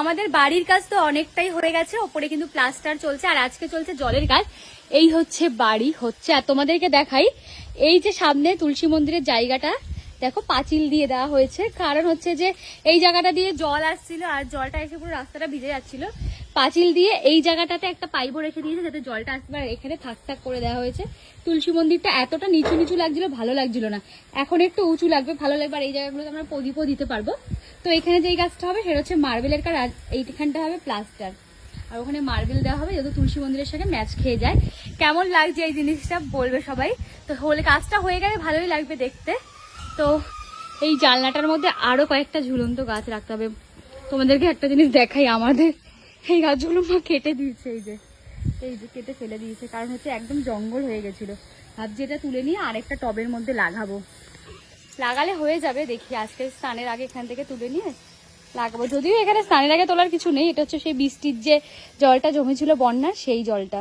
আমাদের বাড়ির কাজ তো অনেকটাই হয়ে গেছে। ওপরে কিন্তু প্লাস্টার চলছে আর আজকে চলছে জলের কাজ। এই হচ্ছে বাড়ি, হচ্ছে, আর তোমাদেরকে দেখাই, এই যে সামনে তুলসী মন্দিরের জায়গাটা, দেখো পাঁচিল দিয়ে দেওয়া হয়েছে। কারণ হচ্ছে যে এই জায়গাটা দিয়ে জল আসছিল আর জলটা এসে পুরো রাস্তাটা ভিজে যাচ্ছিল। পাঁচিল দিয়ে এই জায়গাটাতে একটা পাইপও রেখে দিয়েছে যাতে জলটা আসবে আর এখানে থাক থাক করে দেওয়া হয়েছে। তুলসী মন্দিরটা এতটা নিচু নিচু লাগছিল, ভালো লাগছিল না। এখন একটু উঁচু লাগবে, ভালো লাগবে। আর এই জায়গাগুলোতে আমরা প্রদীপও দিতে পারব। তো এখানে যেই গাছটা হবে, সেটা হচ্ছে মার্বেলের কার আর এইখানটা হবে প্লাস্টার আর ওখানে মার্বেল দেওয়া হবে যাতে তুলসী মন্দিরের সাথে ম্যাচ খেয়ে যায়। কেমন লাগছে এই জিনিসটা বলবে সবাই। তো হলে কাজটা হয়ে গেলে ভালোই লাগবে দেখতে। তো এই জানলাটার মধ্যে আরও কয়েকটা ঝুলন্ত গাছ রাখতে হবে। তোমাদেরকে একটা জিনিস দেখাই, আমাদের এই গাছগুলো মা কেটে দিয়েছে এই যে। এই যে কেটে ফেলে দিয়েছে, কারণ হচ্ছে একদম জঙ্গল হয়ে গেছিল। ভাবছি এটা তুলে নিয়ে আরেকটা টবের মধ্যে লাগাবো। লাগালে হয়ে যাবে, দেখি আজকে স্নানের আগে এখান থেকে তুলে নিয়ে লাগাবো। যদিও এখানে স্নানের আগে তোলার কিছু নেই, এটা হচ্ছে সেই বৃষ্টির যে জলটা জমেছিল বন্যা সেই জলটা।